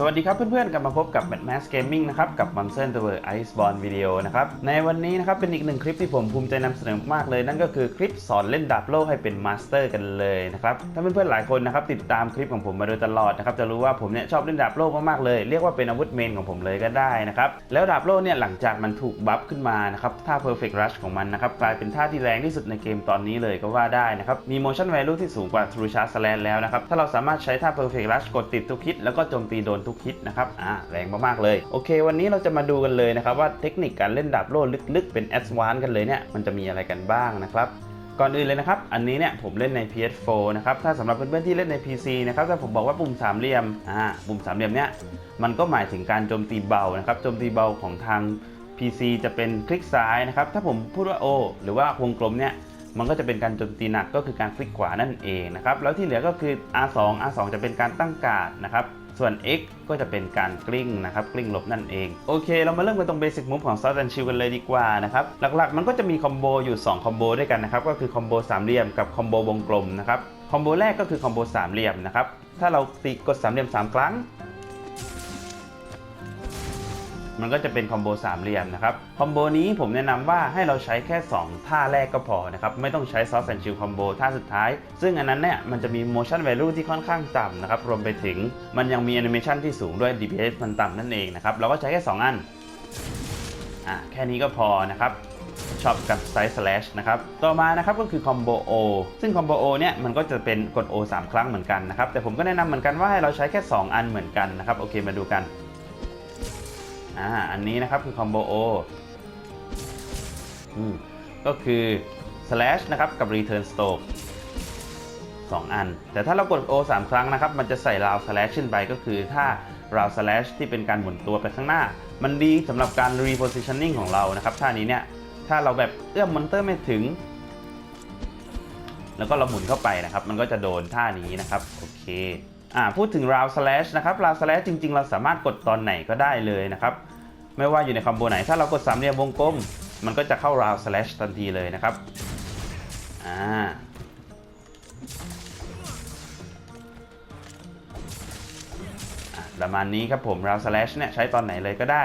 สวัสดีครับเพื่อนๆ กลับมาพบกับ Mad Max Gaming นะครับ กับ Monster Hunter World Iceborne Video นะครับ ในวันนี้นะครับ เป็นอีกหนึ่งคลิปที่ผมภูมิใจนำเสนอมากเลย นั่นก็คือคลิปสอนเล่นดาบโลกให้เป็นมาสเตอร์กันเลยนะครับ ถ้าเพื่อนๆ หลายคนนะครับ ติดตามคลิปของผมมาโดยตลอดนะครับ จะรู้ว่าผมเนี่ยชอบเล่นดาบโลกมากๆเลย เรียกว่าเป็นอาวุธเมนของผมเลยก็ได้นะครับ แล้วดาบโลกเนี่ยหลังจากมันถูกบัฟขึ้นมานะครับท่า Perfect Rush ของมันนะครับกลายเป็นท่าที่แรงที่สุดในเกมตอนนี้เลยก็ว่าได้นะครับมี motion value ที่สูงกว่า True Charge Slash แล้วนะครับถ้าเราสามารถใช้ท่า Perfect Rush กดติดทุกฮิตแล้วก็โจมตีโดนทุกฮิตนะครับอ่าแรงมากๆเลย โอเค วันนี้เราจะมาดูกันเลยนะครับว่าเทคนิคการเล่นดาบโล่ลึกๆ เป็น Advanced กันเลยเนี่ยมันจะมีอะไรกันบ้างนะครับก่อนอื่นเลยนะครับ อันนี้เนี่ยผมเล่นใน PS4 นะครับ ถ้าสำหรับเพื่อนๆที่เล่นใน PC นะครับ ถ้าผมบอกว่าปุ่มสามเหลี่ยม อ่า ปุ่มสามเหลี่ยมเนี่ย มันก็หมายถึงการโจมตีเบา นะครับ โจมตีเบาของทาง PC จะเป็นคลิกซ้ายนะครับ ถ้าผมพูดว่า O หรือว่าวงกลมเนี่ย มันก็จะเป็นการโจมตีหนัก ก็คือการคลิกขวานั่นเองนะครับ แล้วที่เหลือก็คือ R2 R2 จะเป็นการตั้งการ์ดนะครับ ส่วน X ก็จะเป็นการกลิ้งนะครับกลิ้งหลบนั่นเอง โอเค เรามาเริ่มกันตรงเบสิกมูฟของ s o u t h and Shield กันเลยดีกว่านะครับ หลักๆ มันก็จะมีคอมโบอยู่2คอมโบด้วยกันนะครับ ก็คือคอมโบสามเหลี่ยมกับคอมโบวงกลมนะครับ คอมโบแรกก็คือคอมโบสามเหลี่ยมนะครับ ถ้าเราตีกดสามเหลี่ยม 3 ครั้ง มันก็จะเป็นคอมโบสามเหลี่ยมนะครับ คอมโบนี้ผมแนะนำว่าให้เราใช้แค่ 2 ท่าแรกก็พอนะครับ ไม่ต้องใช้ซอสแอนชิลคอมโบท่าสุดท้าย ซึ่งอันนั้นเนี่ยมันจะมี motion value ที่ค่อนข้างต่ำนะครับ รวมไปถึงมันยังมี animation ที่สูงด้วย DPS มันต่ำนั่นเองนะครับ เราก็ใช้แค่ 2 อัน อะแค่นี้ก็พอนะครับช็อปกับไซส์ slash นะครับ ต่อมานะครับก็คือคอมโบ O ซึ่งคอมโบ O เนี่ยมันก็จะเป็นกด O 3 ครั้งเหมือนกันนะครับ แต่ผมก็แนะนำเหมือนกันว่าให้เราใช้แค่ 2 อันเหมือนกันนะครับ โอเคมาดูกัน อ่าอันนี้นะครับคือคอมโบ O อืมก็คือ slash นะครับกับ return stroke 2 อัน แต่ถ้าเรากด O 3 ครั้งนะครับ มันจะใส่ราว slash ขึ้นไปก็คือถ้าราว slash ที่เป็นการหมุนตัวไปข้างหน้า มันดีสำหรับการ repositioning ของเรานะครับท่านี้เนี่ย ถ้าเราแบบเอื้อมมอนเตอร์ไม่ถึง แล้วก็เราหมุนเข้าไปนะครับ มันก็จะโดนท่านี้นะครับ โอเค อ่าพูดถึง round slash นะครับ round slash จริง ๆ เราสามารถกดตอนไหนก็ได้เลยนะครับ ไม่ว่าอยู่ในคอมโบไหน ถ้าเรากดสามเหลี่ยมวงกลม มันก็จะเข้า round slash ทันทีเลยนะครับ อ่าประมาณนี้ครับผม round slash เนี่ยใช้ตอนไหนเลยก็ได้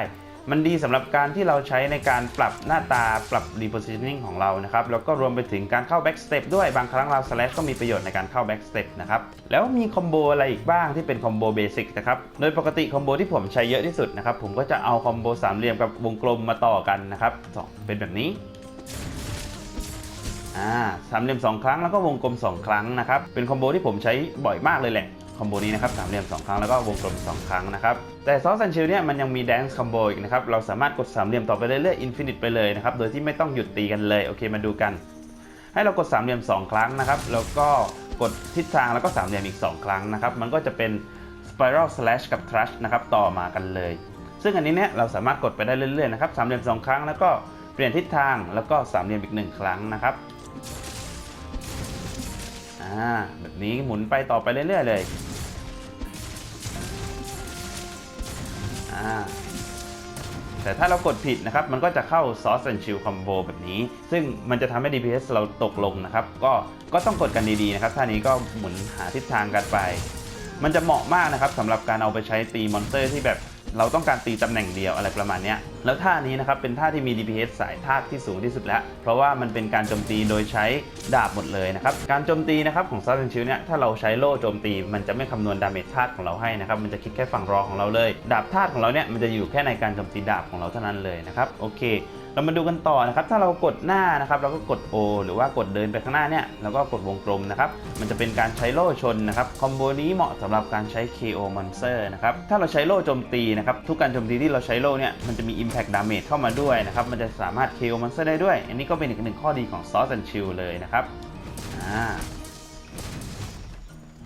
มันดีสำหรับการที่เราใช้ในการปรับหน้าตาปรับ repositioning ของเรานะครับ แล้วก็รวมไปถึงการเข้า back step ด้วยบางครั้ง round slash ก็มีประโยชน์ในการเข้า back step นะครับ แล้วมีคอมโบอะไรอีกบ้างที่เป็นคอมโบเบสิกนะครับ โดยปกติคอมโบที่ผมใช้เยอะที่สุดนะครับ ผมก็จะเอาคอมโบสามเหลี่ยมกับวงกลมมาต่อกันนะครับสองเป็นแบบนี้อ่าสามเหลี่ยมสองครั้งแล้วก็วงกลมสองครั้งนะครับ เป็นคอมโบที่ผมใช้บ่อยมากเลยแหละ คอมโบนี้นะครับสามเหลี่ยม2ครั้งแล้วก็วงกลม 2 ครั้งนะครับแต่ซอสซันชิลเนี่ยมันยังมีแดนซ์คอมโบอีกนะครับเราสามารถกดสามเหลี่ยมต่อไปเรื่อยๆอินฟินิตไปเลยนะครับโดยที่ไม่ต้องหยุดตีกันเลยโอเคมาดูกัน ให้เรากดสามเหลี่ยม 2 ครั้งนะครับแล้วก็กดทิศทางแล้วก็สามเหลี่ยมอีก 2 ครั้งนะครับมันก็จะเป็น spiral slash กับ thrush นะครับต่อมากันเลย ซึ่งอันนี้เนี่ยเราสามารถกดไปได้เรื่อยๆนะครับสามเหลี่ยม2 ครั้งแล้วก็เปลี่ยนทิศทางแล้วก็สามเหลี่ยมอีก 1 ครั้งนะครับอ่าแบบนี้หมุนไปต่อไปเรื่อยๆเลย แต่ถ้าเรากดผิดนะครับ มันก็จะเข้า s o u c e and Shield Combo แบบนี้ ซึ่งมันจะทำให้ DPS เราตกลงนะครับ ก็ก็ต้องกดกันดีๆนะครับ ท่านี้ก็หมุนหาทิศทางกันไป มันจะเหมาะมากนะครับสำหรับการเอาไปใช้ตีมอนสเตอร์ที่แบบ เราต้องการตีตำแหน่งเดียวอะไรประมาณนี้แล้วท่านี้นะครับเป็นท่าที่มี DPS สายธาตุที่สูงที่สุดแล้ว เพราะว่ามันเป็นการโจมตีโดยใช้ดาบหมดเลยนะครับการโจมตีนะครับของซาร์เซนชิลเนี่ยถ้าเราใช้โล่โจมตี มันจะไม่คำนวณดาเมจธาตุของเราให้นะครับมันจะคิดแค่ฝั่งรองของเราเลย ดาบธาตุของเราเนี่ยมันจะอยู่แค่ในการโจมตีดาบของเราเท่านั้นเลยนะครับโอเค เรามาดูกันต่อนะครับ ถ้าเรากดหน้านะครับ เราก็กด O หรือว่ากดเดินไปข้างหน้าเนี่ยแล้วก็กดวงกลมนะครับ มันจะเป็นการใช้โล่ชนนะครับ คอมโบนี้เหมาะสำหรับการใช้ KO Monster นะครับ ถ้าเราใช้โล่โจมตีนะครับ ทุกการโจมตีที่เราใช้โล่เนี่ย มันจะมี Impact Damage เข้ามาด้วยนะครับ มันจะสามารถ KO Monster ได้ด้วย อันนี้ก็เป็นอีกหนึ่งข้อดีของ Sauce and Chill เลยนะครับ อ่า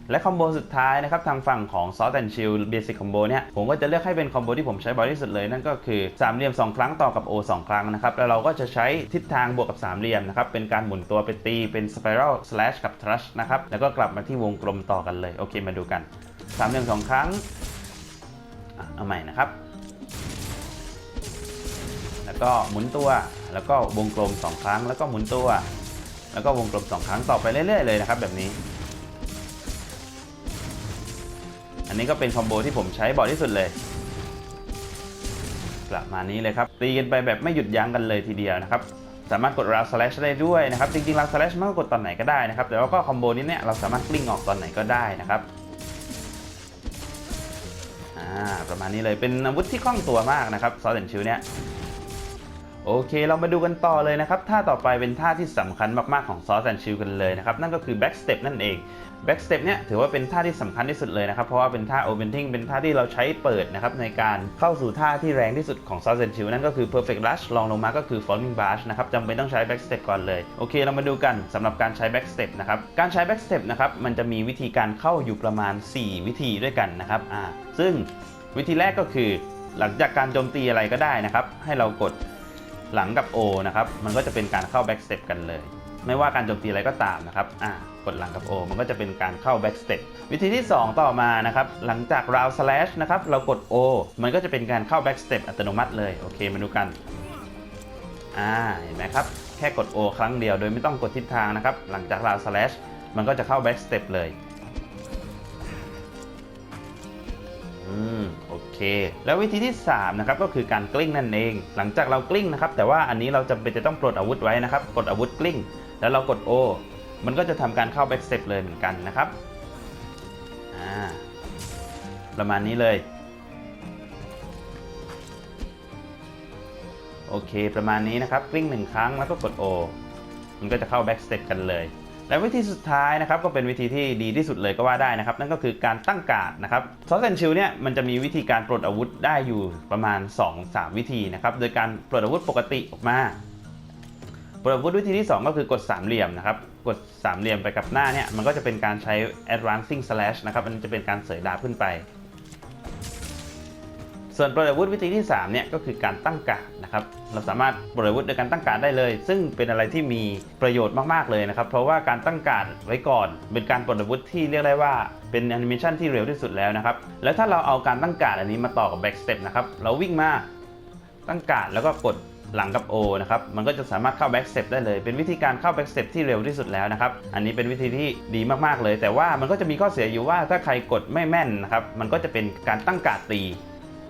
และคอมโบสุดท้ายนะครับทางฝั่งของ Sauce and Chill Basic Combo เนี่ยผมก็จะเลือกให้เป็นคอมโบที่ผมใช้บ่อยที่สุดเลย นั่นก็คือสามเหลี่ยม 2 ครั้งต่อกับ O 2 ครั้งนะครับ แล้วเราก็จะใช้ทิศทางบวกกับสามเหลี่ยมนะครับ เป็นการหมุนตัวไปตีเป็น Spiral Slash กับ Thrush นะครับ แล้วก็กลับมาที่วงกลมต่อกันเลย โอเคมาดูกันสามเหลี่ยม2ครั้งเอาใหม่นะครับ แล้วก็หมุนตัวแล้วก็วงกลม 2 ครั้ง แล้วก็หมุนตัว แล้วก็วงกลม 2 ครั้งต่อไปเรื่อยๆเลยนะครับแบบนี้ นนี้ก็เป็นคอมโบที่ผมใช้บ่อยที่สุดเลยประมาณนี้เลยครับตีกันไปแบบไม่หยุดยั้งกันเลยทีเดียวนะครับสามารถกดราวสลัชได้ด้วยนะครับจริงๆราวสลัชมันก็กดตอนไหนก็ได้นะครับแต่ว่าก็คอมโบนี้เนี่ยเราสามารถกลิ้งออกตอนไหนก็ได้นะครับประมาณนี้เลยเป็นอาวุธที่คล่องตัวมากนะครับซอสเดนชิวเนี่ย โอเค เรามาดูกันต่อเลยนะครับ ท่าต่อไปเป็นท่าที่สำคัญมากๆของซอสแอนชิวกันเลยนะครับ นั่นก็คือ back step นั่นเอง back step เนี่ยถือว่าเป็นท่าที่สำคัญที่สุดเลยนะครับ เพราะว่าเป็นท่า opening เป็นท่าที่เราใช้เปิดนะครับในการเข้าสู่ท่าที่แรงที่สุดของ Sauce and Chill นั่นก็คือ perfect rush ลองลงมาก็คือ falling bash นะครับจำเป็นต้องใช้ back step ก่อนเลยโอเค เรามาดูกันสำหรับการใช้ back step นะครับการใช้ back step นะครับมันจะมีวิธีการเข้าอยู่ประมาณ 4 วิธีด้วยกันนะครับอ่าซึ่งวิธีแรกก็คือหลังจากการโจมตีอะไรก็ได้นะครับให้เรากด หลังกับ O นะครับมันก็จะเป็นการเข้า back step กันเลย ไม่ว่าการโจมตีอะไรก็ตามนะครับอ่ากดหลังกับ O มันก็จะเป็นการเข้า back step วิธีที่ 2 ต่อมานะครับหลังจาก round slash นะครับเรากด O มันก็จะเป็นการเข้า back step อัตโนมัติเลยโอเคมาดูกันอ่าเห็นไหมครับแค่กด O ครั้งเดียวโดยไม่ต้องกดทิศทางนะครับหลังจาก round slash มันก็จะเข้า back step เลยอืม เค แล้ววิธีที่3นะครับก็คือการกลิ้งนั่นเอง หลังจากเรากลิ้งนะครับแต่ว่าอันนี้เราจำเป็นจะต้องปลดอาวุธไว้นะครับกดอาวุธกลิ้ง แล้วเรากด O มันก็จะทำการเข้า back step เลยเหมือนกันนะครับประมาณนี้เลย โอเค ประมาณนี้นะครับ กลิ้งหนึ่งครั้งแล้วก็กด O มันก็จะเข้า back step กันเลย และวิธีสุดท้ายนะครับก็เป็นวิธีที่ดีที่สุดเลยก็ว่าได้นะครับ นั่นก็คือการตั้งการ์ดนะครับซอสแอนชิลเนี่ยมันจะมีวิธีการปลดอาวุธได้อยู่ประมาณ 2-3 วิธีนะครับโดยการปลดอาวุธปกติออกมาปลดอาวุธวิธีที่ 2 ก็คือกดสามเหลี่ยมนะครับกดสามเหลี่ยมไปกับหน้าเนี่ยมันก็จะเป็นการใช้ advancing slash นะครับมันจะเป็นการเสยดาบขึ้นไป ส่วนปลดอาวุธวิธีที่3เนี่ยก็คือการตั้งการ์ดนะครับเราสามารถปลดอาวุธโดยการตั้งการ์ดได้เลย ซึ่งเป็นอะไรที่มีประโยชน์มากๆเลยนะครับเพราะว่าการตั้งการ์ดไว้ก่อน เป็นการปลดอาวุธที่เรียกได้ว่าเป็นแอนิเมชันที่เร็วที่สุดแล้วนะครับแล้วถ้าเราเอาการตั้งการ์ดอันนี้มาต่อกับ back step นะครับเราวิ่งมาตั้งการ์ดแล้วก็กดหลังกับ O นะครับ มันก็จะสามารถเข้า back step ได้เลย เป็นวิธีการเข้า back step ที่เร็วที่สุดแล้วนะครับ อันนี้เป็นวิธีที่ดีมาก ๆ เลย แต่ว่ามันก็จะมีข้อเสียอยู่ว่าถ้าใครกดไม่แม่นนะครับ มันก็จะเป็นการตั้งกาดตี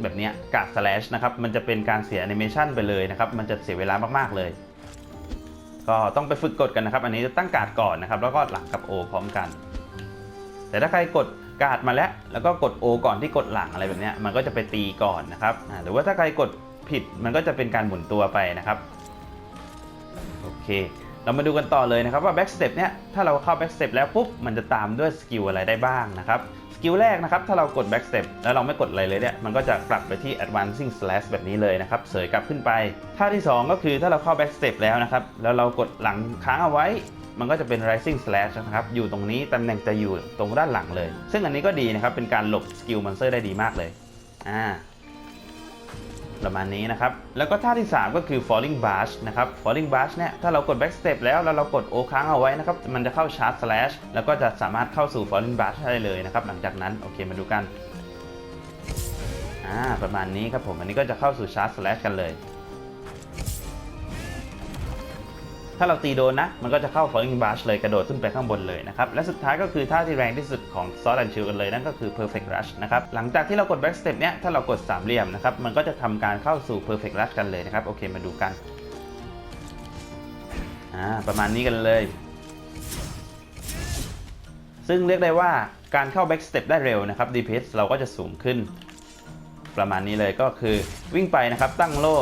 แบบนี้การ์ด slash นะครับมันจะเป็นการเสียแอนิเมชันไปเลยนะครับมันจะเสียเวลามากๆเลย ก็ต้องไปฝึกกดกันนะครับ อันนี้จะตั้งการ์ดก่อนนะครับ แล้วก็หลังกับ O พร้อมกัน แต่ถ้าใครกดการ์ดมาแล้ว แล้วก็กด O ก่อนที่กดหลังอะไรแบบนี้มันก็จะไปตีก่อนนะครับหรือว่าถ้าใครกดผิดมันก็จะเป็นการหมุนตัวไปนะครับโอเค เรามาดูกันต่อเลยนะครับว่า back step เนี่ยถ้าเราเข้า back step แล้วปุ๊บมันจะตามด้วยสกิลอะไรได้บ้างนะครับ กิลแรกนะครับ ถ้าเรากด back step แล้วเราไม่กดอะไรเลยเนี่ย มันก็จะกลับไปที่ advancing slash แบบนี้เลยนะครับ เสยกลับขึ้นไป ท่าที่ 2 ก็คือถ้าเราเข้า back step แล้วนะครับ แล้วเรากดหลังค้างเอาไว้ มันก็จะเป็น rising slash นะครับ อยู่ตรงนี้ตำแหน่งจะอยู่ตรงด้านหลังเลย ซึ่งอันนี้ก็ดีนะครับ เป็นการหลบสกิลมอนสเตอร์ได้ดีมากเลย อ่า ประมาณนี้นะครับ แล้วก็ท่าที่ 3 ก็คือ falling bash นะครับ falling bash เนี่ย ถ้าเรากด back step แล้วแล้วเรากด O ค้างเอาไว้นะครับ มันจะเข้า charge slash แล้วก็จะสามารถเข้าสู่ falling bash ได้เลยนะครับ หลังจากนั้น โอเค มาดูกัน อ่า ประมาณนี้ครับผม อันนี้ก็จะเข้าสู่ charge slash กันเลย ถ้าเราตีโดนนะ มันก็จะเข้า falling bash เลยกระโดดขึ้นไปข้างบนเลยนะครับ และสุดท้ายก็คือท่าที่แรงที่สุดของ Sword and Shield กันเลยนั่นก็คือ perfect rush นะครับ หลังจากที่เรากด back step เนี้ยถ้าเรากดสามเหลี่ยมนะครับ มันก็จะทำการเข้าสู่ perfect rush กันเลยนะครับ โอเค มาดูกัน อ่า ประมาณนี้กันเลย ซึ่งเรียกได้ว่าการเข้า back step ได้เร็วนะครับ DPS เราก็จะสูงขึ้น ประมาณนี้เลยก็คือวิ่งไปนะครับตั้งโล่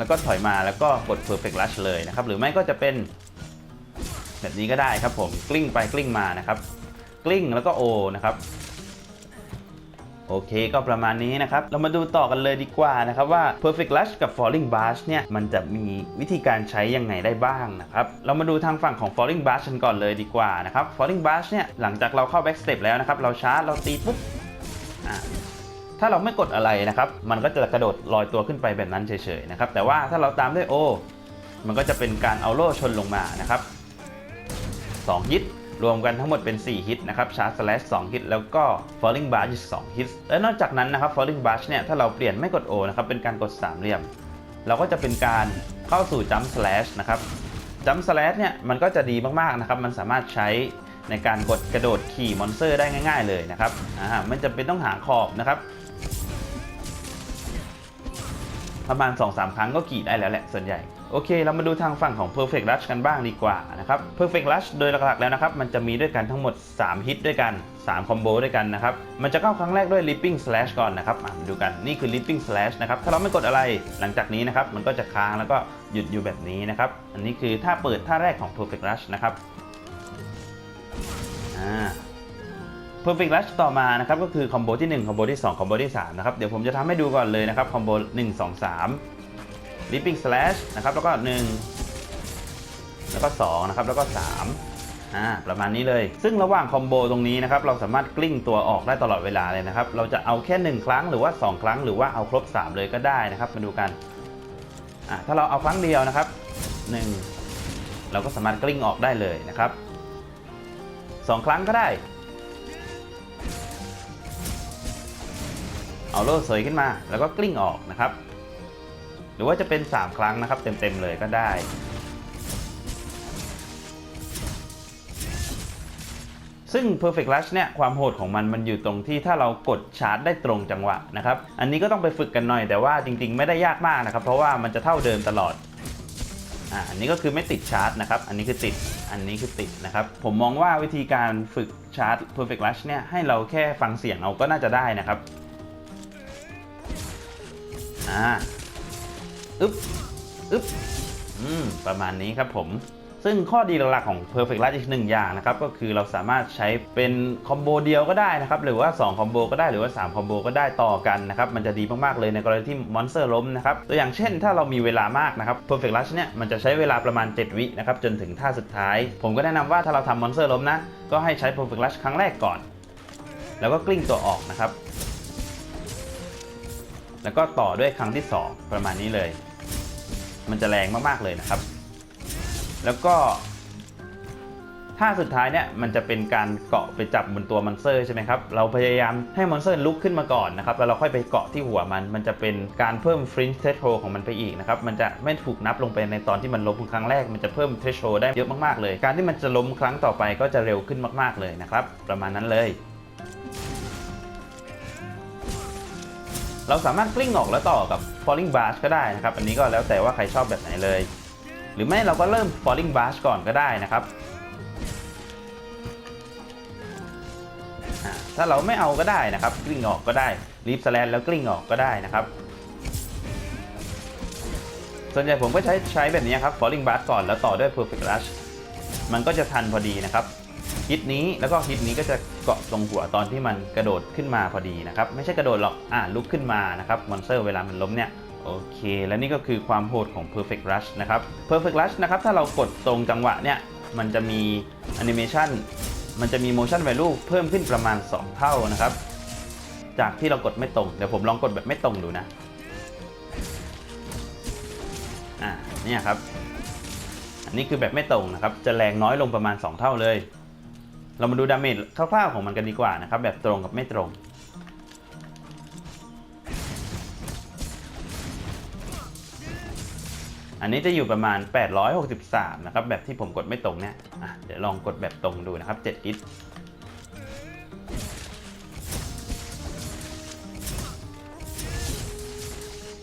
แล้วก็ถอยมาแล้วก็กด perfect rush เลยนะครับ หรือไม่ก็จะเป็นแบบนี้ก็ได้ครับผมกลิ้งไปกลิ้งมานะครับ กลิ้งแล้วก็ O นะครับโอเคก็ประมาณนี้นะครับ เรามาดูต่อกันเลยดีกว่านะครับว่า perfect rush กับ falling bash เนี่ยมันจะมีวิธีการใช้ยังไงได้บ้างนะครับ เรามาดูทางฝั่งของ falling bash กันก่อนเลยดีกว่านะครับ falling bash เนี่ยหลังจากเราเข้า back step แล้วนะครับ เราชาร์จเราตีปุ๊บอ่า ถ้าเราไม่กดอะไรนะครับ มันก็จะกระโดดลอยตัวขึ้นไปแบบนั้นเฉยๆนะครับ แต่ว่าถ้าเราตามด้วย O มันก็จะเป็นการเอาโล่ชนลงมานะครับ2ฮิตรวมกันทั้งหมดเป็น 4 ฮิตนะครับชาร์จ slash 2ฮิตแล้วก็ falling bash อีก2ฮิตและนอกจากนั้นนะครับ falling bash เนี่ยถ้าเราเปลี่ยนไม่กด O นะครับเป็นการกดสามเหลี่ยม เราก็จะเป็นการเข้าสู่ jump slash นะครับ jump slash เนี่ยมันก็จะดีมากๆนะครับ มันสามารถใช้ในการกดกระโดดขี่มอนสเตอร์ได้ง่าย ๆ เลยนะครับอ่าไม่จำเป็นต้องหาขอบนะครับ ประมาณ 2-3 ครั้งก็ขี่ได้แล้วแหละส่วนใหญ่ โอเค เรามาดูทางฝั่งของ Perfect Rush กันบ้างดีกว่านะครับ Perfect Rush โดยหลักๆแล้วนะครับ มันจะมีด้วยกันทั้งหมด 3 ฮิตด้วยกัน 3 คอมโบด้วยกันนะครับ มันจะเข้าครั้งแรกด้วย Leaping Slash ก่อนนะครับมาดูกันนี่คือ Leaping Slash นะครับ ถ้าเราไม่กดอะไรหลังจากนี้นะครับมันก็จะค้างแล้วก็หยุดอยู่แบบนี้นะครับอันนี้คือท่าเปิดท่าแรกของ Perfect Rush นะครับอ่า Perfect Rush ต่อมานะครับก็คือคอมโบที่1คอมโบที่2คอมโบที่3นะครับเดี๋ยวผมจะทำให้ดูก่อนเลยนะครับคอมโบ1 2 3 Leaping Slash นะครับแล้วก็ 1 แล้วก็2นะครับแล้วก็3อ่าประมาณนี้เลย ซึ่งระหว่างคอมโบตรงนี้นะครับเราสามารถกลิ้งตัวออกได้ตลอดเวลาเลยนะครับเราจะเอาแค่ 1 ครั้งหรือว่า 2 ครั้งหรือว่าเอาครบ 3 เลยก็ได้นะครับมาดูกันอ่าถ้าเราเอาครั้งเดียวนะครับ 1 เราก็สามารถกลิ้งออกได้เลยนะครับ2ครั้งก็ได้ เอาโล่เสยขึ้นมา แล้วก็กลิ้งออกนะครับ หรือว่าจะเป็น 3 ครั้งนะครับ เต็มๆเลยก็ได้ ซึ่ง Perfect Rush เนี่ยความโหดของมันมันอยู่ตรงที่ถ้าเรากดชาร์จได้ตรงจังหวะนะครับ อันนี้ก็ต้องไปฝึกกันหน่อยแต่ว่าจริงๆ ไม่ได้ยากมากนะครับ เพราะว่ามันจะเท่าเดิมตลอดอ่าอันนี้ก็คือไม่ติดชาร์จนะครับ อันนี้คือติด อันนี้คือติดนะครับ ผมมองว่าวิธีการฝึกชาร์จ Perfect Rush เนี่ยให้เราแค่ฟังเสียงเอาก็น่าจะได้นะครับ อ่าอึ๊บอึ๊บอืมประมาณนี้ครับผมซึ่งข้อดีหลักๆของ Perfect Rush อีกหนึ่งอย่างนะครับ ก็คือเราสามารถใช้เป็นคอมโบเดียวก็ได้นะครับ หรือว่า 2 คอมโบก็ได้หรือว่า 3 คอมโบก็ได้ต่อกันนะครับ มันจะดีมาก ๆ เลยในกรณีที่มอนสเตอร์ล้มนะครับ ตัวอย่างเช่นถ้าเรามีเวลามากนะครับ Perfect Rush เนี่ย มันจะใช้เวลาประมาณ 7 วินะครับ จนถึงท่าสุดท้าย ผมก็แนะนำว่าถ้าเราทำมอนสเตอร์ล้มนะ ก็ให้ใช้ Perfect Rush ครั้งแรกก่อน แล้วก็กลิ้งตัวออกนะครับ แล้วก็ต่อด้วยครั้งที่ 2 ประมาณนี้เลย มันจะแรงมากๆเลยนะครับ แล้วก็ท่าสุดท้ายเนี่ยมันจะเป็นการเกาะไปจับบนตัวมอนสเตอร์ใช่ไหมครับเราพยายามให้มอนสเตอร์ลุกขึ้นมาก่อนนะครับแล้วเราค่อยไปเกาะที่หัวมัน มันจะเป็นการเพิ่มฟรินช์เทสโ o ของมันไปอีกนะครับมันจะไม่ถูกนับลงไปในตอนที่มันล้มครั้งแรกมันจะเพิ่มเทสโ o ได้เยอะมากๆเลย การที่มันจะล้มครั้งต่อไปก็จะเร็วขึ้นมากๆเลยนะครับประมาณนั้นเลย เราสามารถกลิ้งออกแล้วต่อกับ falling brush ก็ได้นะครับ อันนี้ก็แล้วแต่ว่าใครชอบแบบไหนเลย หรือไม่เราก็เริ่ม falling brush ก่อนก็ได้นะครับ ถ้าเราไม่เอาก็ได้นะครับ กลิ้งออกก็ได้ leap slash แล้วกลิ้งออกก็ได้นะครับ ส่วนใหญ่ผมก็ใช้ใช้แบบนี้ครับ falling brush ก่อนแล้วต่อด้วย perfect rush มันก็จะทันพอดีนะครับ ฮิตนี้แล้วก็ฮิตนี้ก็จะเกาะตรงหัวตอนที่มันกระโดดขึ้นมาพอดีนะครับ ไม่ใช่กระโดดหรอกอ่าลุกขึ้นมานะครับมอนสเตอร์เวลามันล้มเนี่ยโอเค และนี่ก็คือความโหดของ Perfect Rush นะครับ Perfect Rush นะครับถ้าเรากดตรงจังหวะเนี่ยมันจะมี Animation มันจะมี Motion Value เพิ่มขึ้นประมาณ 2 เท่านะครับ จากที่เรากดไม่ตรง เดี๋ยวผมลองกดแบบไม่ตรงดูนะ อ่าเนี่ยครับ อันนี้คือแบบไม่ตรงนะครับ จะแรงน้อยลงประมาณ 2 เท่าเลย เรามาดูดาเมจคร่าวๆของมันกันดีกว่านะครับ แบบตรงกับไม่ตรง อันนี้จะอยู่ประมาณ 863 นะครับ แบบที่ผมกดไม่ตรงเนี่ยเดี๋ยวลองกดแบบตรงดูนะครับ7กิต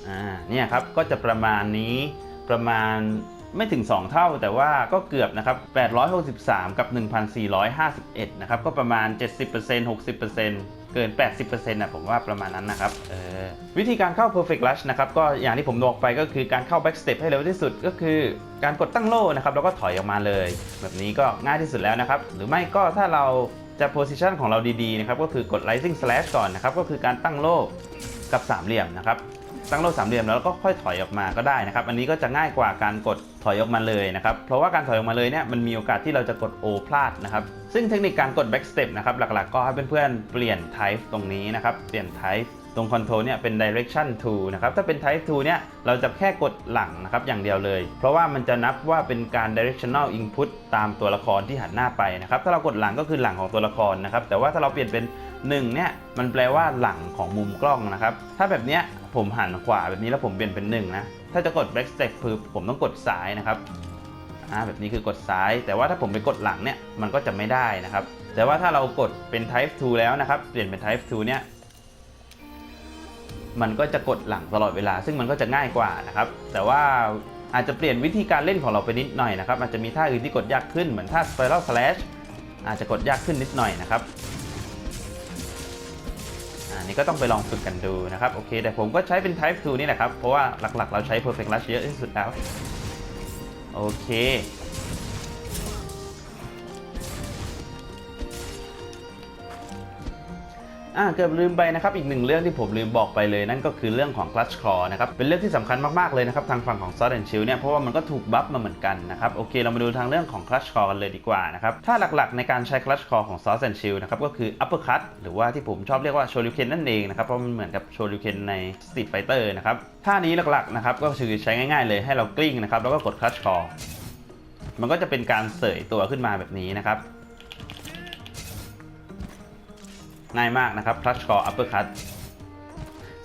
อ่าเนี่ยครับก็จะประมาณนี้ประมาณ ไม่ถึง 2 เท่าแต่ว่าก็เกือบนะครับ 863 กับ 1,451 นะครับ ก็ประมาณ 70% 60%เกิน 80%นะผมว่าประมาณนั้นนะครับออวิธีการเข้า perfect rush นะครับ ก็อย่างที่ผมบอกไปก็คือการเข้า back step ให้เร็วที่สุด ก็คือการกดตั้งโล่นะครับ แล้วก็ถอยออกมาเลย แบบนี้ก็ง่ายที่สุดแล้วนะครับ หรือไม่ก็ถ้าเราจะ position ของเราดีๆนะครับ ก็คือกด rising slash ก่อนนะครับ ก็คือการตั้งโล่กับสามเหลี่ยมนะครับ ตั้งโล่สามเหลี่ยมแล้วก็ค่อยถอยออกมาก็ได้นะครับ อันนี้ก็จะง่ายกว่าการกดถอยออกมาเลยนะครับ เพราะว่าการถอยออกมาเลยเนี่ยมันมีโอกาสที่เราจะกด O พลาดนะครับ ซึ่งเทคนิคการกด back step นะครับหลักๆ ก็ให้เพื่อนๆเปลี่ยน type ตรงนี้นะครับ เปลี่ยน type ตรง control เนี่ยเป็น direction to นะครับ ถ้าเป็น type to เนี่ยเราจะแค่กดหลังนะครับอย่างเดียวเลย เพราะว่ามันจะนับว่าเป็นการ directional input ตามตัวละครที่หันหน้าไปนะครับ ถ้าเรากดหลังก็คือหลังของตัวละครนะครับ แต่ว่าถ้าเราเปลี่ยนเป็น 1เนี่ยมันแปลว่าหลังของมุมกล้องนะครับ ถ้าแบบเนี้ยผมหันขวาแบบนี้แล้วผมเปลี่ยนเป็น1นะ ถ้าจะกด back step คือผมต้องกดซ้ายนะครับอ่าแบบนี้คือกดซ้าย แต่ว่าถ้าผมไปกดหลังเนี่ยมันก็จะไม่ได้นะครับ แต่ว่าถ้าเรากดเป็น type 2 แล้วนะครับ เปลี่ยนเป็น type 2 เนี่ยมันก็จะกดหลังตลอดเวลา ซึ่งมันก็จะง่ายกว่านะครับ แต่ว่าอาจจะเปลี่ยนวิธีการเล่นของเราไปนิดหน่อยนะครับ อาจจะมีท่าอื่นที่กดยากขึ้นเหมือนท่า spiral slash อาจจะกดยากขึ้นนิดหน่อยนะครับ นี้ก็ต้องไปลองฝึกกันดูนะครับโอเค แต่ผมก็ใช้เป็น type 2 นี่แหละครับ เพราะว่าหลักๆ เราใช้ perfect rush เยอะที่สุดแล้ว โอเค อ่าเกือบลืมไปนะครับอีกหนึ่งเรื่องที่ผมลืมบอกไปเลยนั่นก็คือเรื่องของ clutch core นะครับเป็นเรื่องที่สำคัญมากๆเลยนะครับทางฝั่งของ s o t and Shield เนี่ยเพราะว่ามันก็ถูกบัฟมาเหมือนกันนะครับโอเคเรามาดูทางเรื่องของ clutch core กันเลยดีกว่านะครับถ้าหลักๆในการใช้ clutch core ของ s o t and Shield นะครับก็คือ uppercut หรือว่าที่ผมชอบเรียกว่า shoryuken นั่นเองนะครับเพราะมันเหมือนกับ shoryuken ใน Street Fighter นะครับท่านี้หลักๆนะครับก็คือใช้ง่ายๆเลยให้เรากลิ้งนะครับแล้วก็กด clutch core มันก็จะเป็นการเสยตัวขึ้นมาแบบนี้นะครับ ง่ายมากนะครับคลัชคออัปเปอร์คัต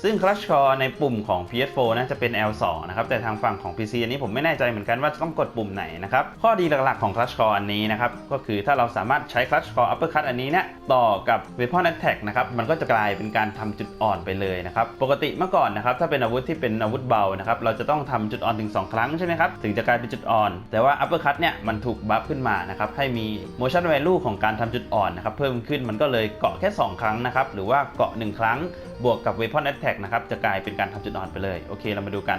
ซึ่ง clutch core ในปุ่มของ PS4 นะจะเป็น L2 นะครับ แต่ทางฝั่งของ PC อันนี้ผมไม่แน่ใจเหมือนกันว่าต้องกดปุ่มไหนนะครับ ข้อดีหลักๆของ clutch core อันนี้นะครับ ก็คือถ้าเราสามารถใช้ clutch core uppercut อันนี้เนี่ยต่อกับ weapon attack นะครับ มันก็จะกลายเป็นการทำจุดอ่อนไปเลยนะครับ ปกติเมื่อก่อนนะครับ ถ้าเป็นอาวุธที่เป็นอาวุธเบานะครับ เราจะต้องทำจุดอ่อนถึง 2 ครั้งใช่ไหมครับ ถึงจะกลายเป็นจุดอ่อน แต่ว่า uppercut เนี่ยมันถูกบัฟขึ้นมานะครับ ให้มี motion value ของการทำจุดอ่อนนะครับ เพิ่มขึ้นมันก็เลยเกาะแค่ 2 ครั้งนะครับ หรือว่าเกาะ 1 ครั้ง บวกกับ weapon attack นะครับจะกลายเป็นการทำจุดอ่อนไปเลยโอเคเรามาดูกัน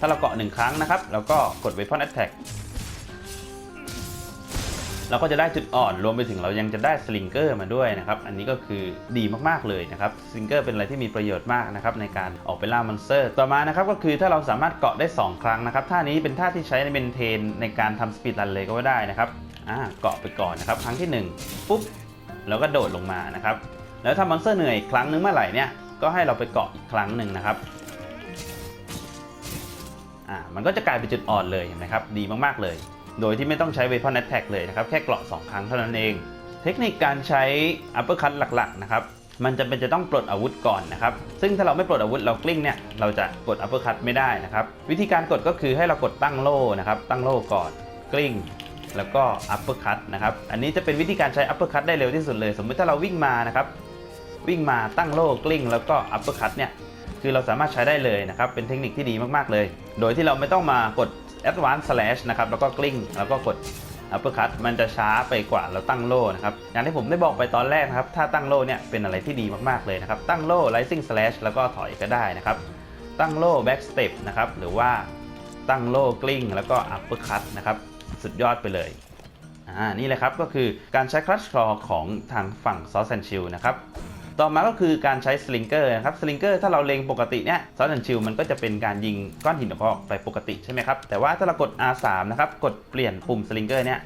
ถ้าเราเกาะ1ครั้งนะครับแล้วก็กด weapon attack เราก็จะได้จุดอ่อนรวมไปถึงเรายังจะได้สลิงเกอร์มาด้วยนะครับ อันนี้ก็คือดีมากๆเลยนะครับสลิงเกอร์เป็นอะไรที่มีประโยชน์มากนะครับในการออกไปล่ามอนสเตอร์ ต่อมานะครับก็คือถ้าเราสามารถเกาะได้ 2 ครั้งนะครับท่านี้เป็นท่าที่ใช้ในเมนเทนในการทำสปีดรันเลยก็ว่าได้นะครับอ่าเกาะไปก่อนนะครับ ครั้งที่ 1 ปุ๊บ แล้วก็โดดลงมานะครับ แล้วถ้ามอนสเตอร์เหนื่อยอีกครั้งนึงเมื่อไหร่เนี่ยก็ให้เราไปเกาะอีกครั้งหนึ่งนะครับอ่ามันก็จะกลายเป็นจุดอ่อนเลยเห็นไหมครับดีมากๆเลย โดยที่ไม่ต้องใช้ Weapon Attack เลยนะครับแค่เกาะ2ครั้งเท่านั้นเอง เทคนิคการใช้ Uppercut หลักๆนะครับมันจะเป็นจะต้องปลดอาวุธก่อนนะครับ ซึ่งถ้าเราไม่ปลดอาวุธเรากลิ้งเนี่ยเราจะกด Uppercut ไม่ได้นะครับ วิธีการกดก็คือให้เรากดตั้งโล่นะครับ ตั้งโล่ก่อนกลิ้ง แล้วก็ Uppercut นะครับ อันนี้จะเป็นวิธีการใช้ Uppercut ได้เร็วที่สุดเลย สมมติถ้าเราวิ่งมานะครับ วิ่งมาตั้งโล่กลิ้งแล้วก็ Uppercut เนี่ยคือเราสามารถใช้ได้เลยนะครับ เป็นเทคนิคที่ดีมากๆเลย โดยที่เราไม่ต้องมากด advanced slash นะครับแล้วก็กลิ้งแล้วก็กด uppercut มันจะช้าไปกว่าเราตั้งโล่นะครับอย่างที่ผมได้บอกไปตอนแรกนะครับถ้าตั้งโล่เนี่ยเป็นอะไรที่ดีมากๆเลยนะครับตั้งโล่ rising slash แล้วก็ถอยก็ได้นะครับตั้งโล่ back step นะครับหรือว่าตั้งโล่กลิ้งแล้วก็ uppercut นะครับสุดยอดไปเลยอ่านี่แหละครับก็คือการใช้ clutch claw ของทางฝั่ง Sauce and Chill นะครับ ต่อมาก็คือการใช้สลิงเกอร์นะครับสลิงเกอร์ถ้าเราเล็งปกติเนี่ยซอสแอนชิลมันก็จะเป็นการยิงก้อนหินออกไปปกติใช่ไหมครับแต่ว่าถ้าเรากด R3 นะครับกดเปลี่ยนปุ่มสลิงเกอร์เนี่ย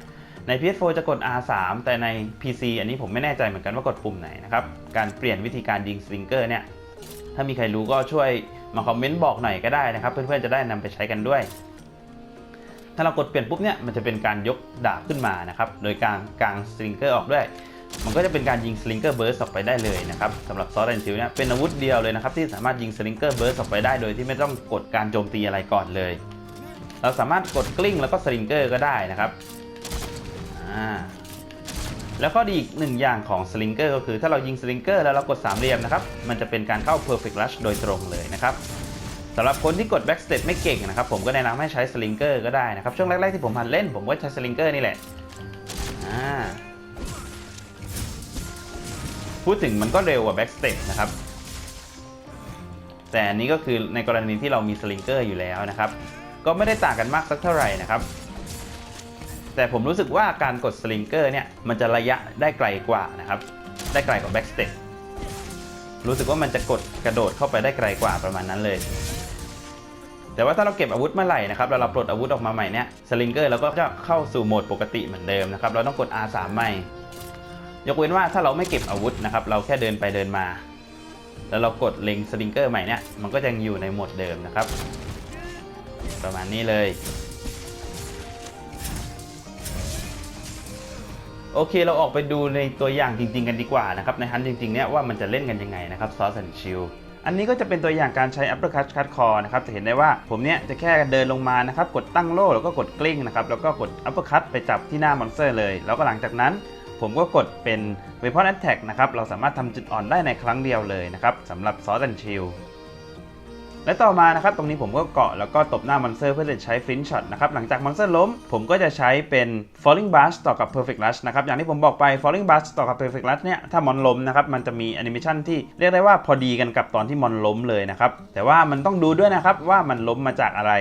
ใน PS4 จะกด R3 แต่ใน PC อันนี้ผมไม่แน่ใจเหมือนกันว่ากดปุ่มไหนนะครับการเปลี่ยนวิธีการยิงสลิงเกอร์เนี่ยถ้ามีใครรู้ก็ช่วยมาคอมเมนต์บอกหน่อยก็ได้นะครับเพื่อนๆจะได้นำไปใช้กันด้วย ถ้าเรากดเปลี่ยนปุ๊บเนี่ยมันจะเป็นการยกดาบขึ้นมานะครับโดยการกางสลิงเกอร์ออกด้วย มันก็จะเป็นการยิงสลิงเกอร์เบิร์สออกไปได้เลยนะครับสำหรับซอสแอนชิลเนี่ยเป็นอาวุธเดียวเลยนะครับที่สามารถยิงสลิงเกอร์เบิร์สออกไปได้โดยที่ไม่ต้องกดการโจมตีอะไรก่อนเลย เราสามารถกดกลิ้งแล้วก็สลิงเกอร์ก็ได้นะครับอ่าแล้วก็ดีอีกหนึ่งอย่างของสลิงเกอร์ก็คือถ้าเรายิงสลิงเกอร์แล้วเรากดสามเหลี่ยมนะครับมันจะเป็นการเข้า perfect rush โดยตรงเลยนะครับสำหรับคนที่กด back step ไม่เก่งนะครับผมก็แนะนำให้ใช้สลิงเกอร์ก็ได้นะครับช่วงแรกๆที่ผมหัดเล่นผมก็ใช้สลิงเกอร์นี่แหละอ่า พูดถึงมันก็เร็วกว่า back step นะครับ แต่อันนี้ก็คือในกรณีที่เรามีสลิงเกอร์อยู่แล้วนะครับ ก็ไม่ได้ต่างกันมากสักเท่าไหร่นะครับ แต่ผมรู้สึกว่าการกดสลิงเกอร์เนี่ยมันจะระยะได้ไกลกว่านะครับ ได้ไกลกว่า back step รู้สึกว่ามันจะกดกระโดดเข้าไปได้ไกลกว่าประมาณนั้นเลย แต่ว่าถ้าเราเก็บอาวุธเมื่อไหร่นะครับแล้วเราปลดอาวุธออกมาใหม่เนี่ยสลิงเกอร์เราก็จะเข้าสู่โหมดปกติเหมือนเดิมนะครับ เราต้องกด R3 ใหม่ ยกเว้นว่าถ้าเราไม่เก็บอาวุธนะครับ เราแค่เดินไปเดินมา แล้วเรากดเล็งสลิงเกอร์ใหม่เนี่ย มันก็ยังอยู่ในโหมดเดิมนะครับ ประมาณนี้เลย โอเคเราออกไปดูในตัวอย่างจริง ๆ กันดีกว่านะครับ ในฮันจริง ๆ เนี่ยว่ามันจะเล่นกันยังไงนะครับซอสแอนชิลอันนี้ก็จะเป็นตัวอย่างการใช้ uppercut cut core นะครับ จะเห็นได้ว่าผมเนี่ยจะแค่เดินลงมานะครับ กดตั้งโล่แล้วก็กดกลิ้งนะครับ แล้วก็กด uppercut ไปจับที่หน้ามอนสเตอร์เลย แล้วก็หลังจากนั้น ผมก็กดเป็น weapon attack นะครับ เราสามารถทำจุดอ่อนได้ในครั้งเดียวเลยนะครับสำหรับ sword and shield และต่อมานะครับ ตรงนี้ผมก็เกาะแล้วก็ตบหน้ามอนสเตอร์เพื่อจะใช้ฟินช็อตนะครับ หลังจากมอนสเตอร์ล้ม ผมก็จะใช้เป็น falling burst ต่อกับ perfect rush นะครับ อย่างที่ผมบอกไป falling burst ต่อกับ perfect rush เนี่ย ถ้ามอนล้มนะครับ มันจะมีแอนิเมชันที่เรียกได้ว่าพอดีกันกับตอนที่มอนล้มเลยนะครับ แต่ว่ามันต้องดูด้วยนะครับว่ามันล้มมาจากอะไร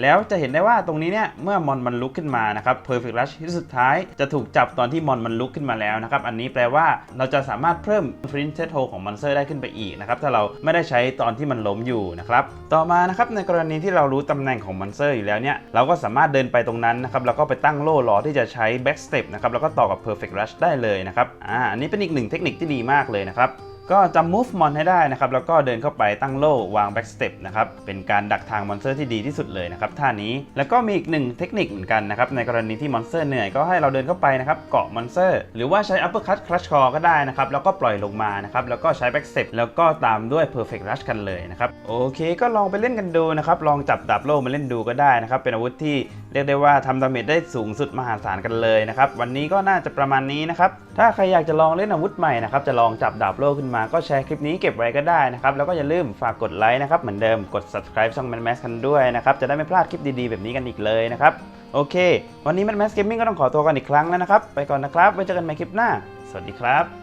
แล้วจะเห็นได้ว่าตรงนี้เนี่ยเมื่อมอนมันลุกขึ้นมานะครับ perfect rush ที่สุดท้ายจะถูกจับตอนที่มอนมันลุกขึ้นมาแล้วนะครับ อันนี้แปลว่าเราจะสามารถเพิ่ม print set hole ของมอนสเตอร์ได้ขึ้นไปอีกนะครับ ถ้าเราไม่ได้ใช้ตอนที่มันล้มอยู่นะครับ ต่อมานะครับในกรณีที่เรารู้ตำแหน่งของมอนสเตอร์อยู่แล้วเนี่ยเราก็สามารถเดินไปตรงนั้นนะครับแล้วก็ไปตั้งโล่รอที่จะใช้ back step นะครับแล้วก็ต่อกับ perfect rush ได้เลยนะครับอ่าอันนี้เป็นอีกหนึ่งเทคนิคที่ดีมากเลยนะครับ ก็จำ move มอนให้ได้นะครับ แล้วก็เดินเข้าไปตั้งโล่วาง back step นะครับ เป็นการดักทางมอนสเตอร์ที่ดีที่สุดเลยนะครับท่านี้ แล้วก็มีอีกหนึ่งเทคนิคเหมือนกันนะครับ ในกรณีที่มอนสเตอร์เหนื่อยก็ให้เราเดินเข้าไปนะครับ เกาะมอนสเตอร์ หรือว่าใช้ uppercut clutch claw ก็ได้นะครับ แล้วก็ปล่อยลงมานะครับ แล้วก็ใช้ back step แล้วก็ตามด้วย perfect rush กันเลยนะครับ โอเค ก็ลองไปเล่นกันดูนะครับ ลองจับดาบโล่มาเล่นดูก็ได้นะครับ เป็นอาวุธที่เรียกได้ว่าทำดาเมจได้สูงสุดมหาศาลกันเลยนะครับ วันนี้ก็น่าจะประมาณนี้นะครับ ถ้าใครอยากจะลองเล่นอาวุธใหม่นะครับ จะลองจับดาบโล่ขึ้นมาก็แชร์คลิปนี้เก็บไว้ก็ได้นะครับแล้วก็อย่าลืมฝากกดไลค์นะครับเหมือนเดิมกด subscribe ช่องแมนแมสกันด้วยนะครับจะได้ไม่พลาดคลิปดีๆแบบนี้กันอีกเลยนะครับโอเค วันนี้แมนแมสเกมมิ่งก็ต้องขอตัวกันอีกครั้งแล้วนะครับ ไปก่อนนะครับไว้เจอกันใหม่คลิปหน้า สวัสดีครับ